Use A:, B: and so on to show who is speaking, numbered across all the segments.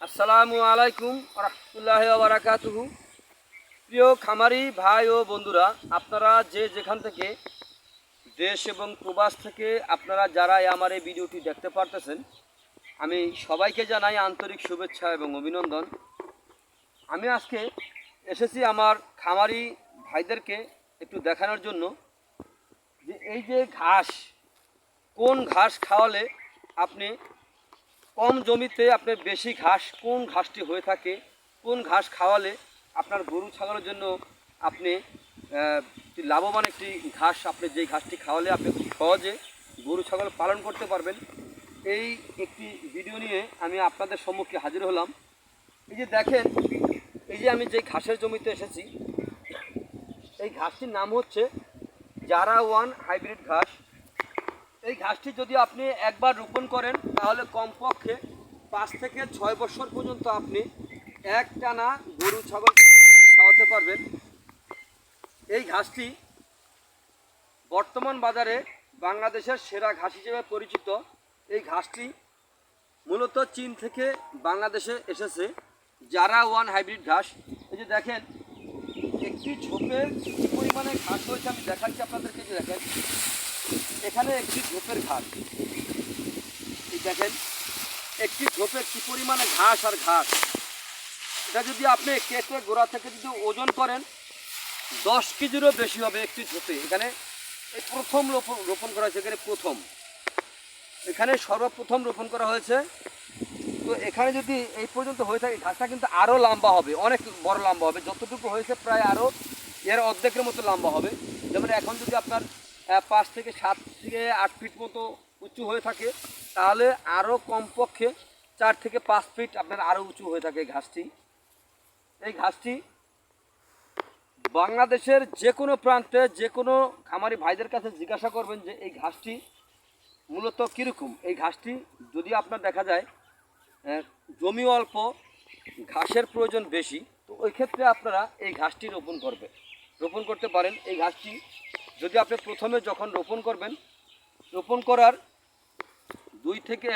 A: আসসালামু আলাইকুম রহমতুল্লাহ বারাকাতুহু। প্রিয় খামারি ভাই ও বন্ধুরা, আপনারা যে যেখান থেকে দেশ এবং প্রবাস থেকে আপনারা যারা আমার এই ভিডিওটি দেখতে পারতেছেন, আমি সবাইকে জানাই আন্তরিক শুভেচ্ছা এবং অভিনন্দন। আমি আজকে এসেছি আমার খামারি ভাইদেরকে একটু দেখানোর জন্য যে এই যে ঘাস, কোন ঘাস খাওয়ালে আপনি কম জমিতে আপনার বেশি ঘাস, কোন ঘাসটি হয়ে থাকে, কোন ঘাস খাওয়ালে আপনার গরু ছাগলের জন্য আপনি লাভবান একটি ঘাস আপনি যেই ঘাসটি খাওয়ালে আপনি খুব সহজে গরু ছাগল পালন করতে পারবেন। এই একটি ভিডিও নিয়ে আমি আপনাদের সম্মুখে হাজির হলাম। এই যে দেখেন, এই যে আমি যে ঘাসের জমিতে এসেছি, এই ঘাসটির নাম হচ্ছে জারা ওয়ান হাইব্রিড ঘাস। এই ঘাসটি যদি আপনি একবার রোপণ করেন, তাহলে কমপক্ষে পাঁচ থেকে ছয় বছর পর্যন্ত আপনি এক টানা গরু ঘাসটি খাওয়াতে পারবেন। এই ঘাসটি বর্তমান বাজারে বাংলাদেশের সেরা ঘাস হিসেবে পরিচিত। এই ঘাসটি মূলত চীন থেকে বাংলাদেশে এসেছে। জারা ওয়ান হাইব্রিড ঘাস। এই যে দেখেন, একটি কি পরিমাণে ঘাস হয়েছে আমি দেখাচ্ছি আপনাদেরকে যে দেখেন। এখানে একটি ঝোপের ঘাস এই দেখেন, একটি ঝোপের কি পরিমাণে ঘাস আর ঘাস? এটা যদি আপনি কেটে গোড়া থেকে যদি ওজন করেন, দশ কেজিরও বেশি হবে একটি ঝোপে। এখানে এই প্রথম রোপণ করা হয়েছে, এখানে প্রথম। এখানে সর্বপ্রথম রোপণ করা হয়েছে। তো এখানে যদি এই পর্যন্ত হয়ে থাকে, ঘাসটা কিন্তু আরও লম্বা হবে, অনেক বড় লম্বা হবে। যতটুকু হয়েছে প্রায় আরও এর অর্ধেকের মতো লম্বা হবে। যেমন এখন যদি আপনার পাঁচ থেকে সাত থেকে আট ফিট মতো উঁচু হয়ে থাকে। তাহলে আরও কমপক্ষে চার থেকে পাঁচ ফিট আপনার আরও উঁচু হয়ে থাকে এই ঘাসটি। এই ঘাসটি বাংলাদেশের যে কোনো প্রান্তে, যে কোনো খামারি ভাইদের কাছে জিজ্ঞাসা করবেন যে এই ঘাসটি মূলত কীরকম? এই ঘাসটি যদি আপনার দেখা যায় জমি অল্প, ঘাসের প্রয়োজন বেশি, তো ওই ক্ষেত্রে আপনারা এই ঘাসটি রোপণ করবে। রোপণ করতে পারেন। এই ঘাসটি যদি আপনি প্রথমে যখন রোপণ করবেন, রোপণ করার দুই থেকে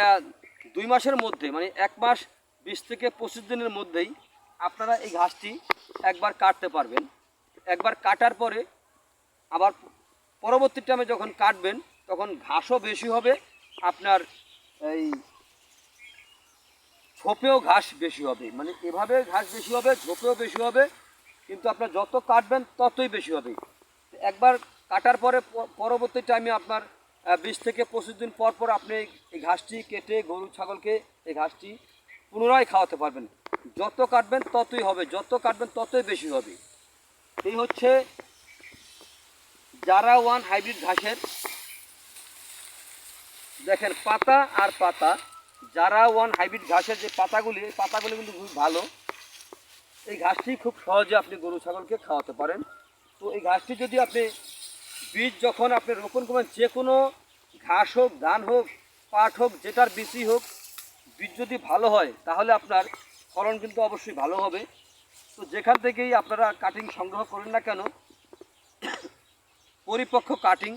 A: দুই মাসের মধ্যে মানে এক মাস বিশ থেকে পঁচিশ দিনের মধ্যেই আপনারা এই ঘাসটি একবার কাটতে পারবেন। একবার কাটার পরে আবার পরবর্তী টাইমে যখন কাটবেন, তখন ঘাসও বেশি হবে, আপনার এই ঝোপেও ঘাস বেশি হবে। মানে এভাবে ঘাস বেশি হবে, ঝোপেও বেশি হবে, কিন্তু আপনার যত কাটবেন ততই বেশি হবে। একবার কাটার পরে পরবর্তী টাইমে আপনার বিশ থেকে পঁচিশ দিন পর পর আপনি এই ঘাসটি কেটে গরু, ছাগলকে এই ঘাসটি পুনরায় খাওয়াতে পারবেন। যত কাটবেন ততই হবে, যত কাটবেন ততই বেশি হবে। এই হচ্ছে জারা ওয়ান হাইব্রিড ঘাসের, দেখেন পাতা আর পাতা, যারা ওয়ান হাইব্রিড ঘাসের যে পাতাগুলি, এই পাতাগুলি কিন্তু খুব ভালো। এই ঘাসটি খুব সহজে আপনি গরু, ছাগলকে খাওয়াতে পারেন। তো এই ঘাসটি যদি আপনি বীজ যখন আপনি রোপণ করবেন, যে কোনো ঘাস হোক, ধান হোক, পাট হোক, যেটার বীজই হোক, বীজ যদি ভালো হয়, তাহলে আপনার ফলন কিন্তু অবশ্যই ভালো হবে। তো যেখান থেকেই আপনারা কাটিং সংগ্রহ করেন না কেন, পরিপক্ক কাটিং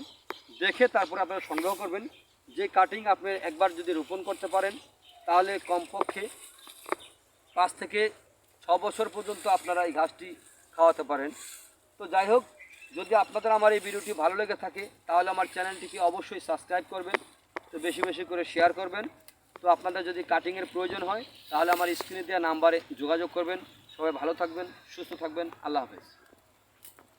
A: দেখে তারপরে আপনারা সংগ্রহ করবেন। যে কাটিং আপনি একবার যদি রোপণ করতে পারেন, তাহলে কমপক্ষে পাঁচ থেকে ছ বছর পর্যন্ত আপনারা এই ঘাসটি খাওয়াতে পারেন। তো যাই হোক যদি আপনাদের আমার এই ভিডিওটি ভালো লেগে থাকে, তাহলে আমার চ্যানেলটিকে অবশ্যই সাবস্ক্রাইব করবেন, তো বেশি বেশি করে শেয়ার করবেন। তো আপনাদের যদি কাটিংয়ের প্রয়োজন হয়, তাহলে আমার স্ক্রিনে দেওয়া নাম্বারে যোগাযোগ করবেন। সবাই ভালো থাকবেন, সুস্থ থাকবেন, আল্লাহ হাফেজ।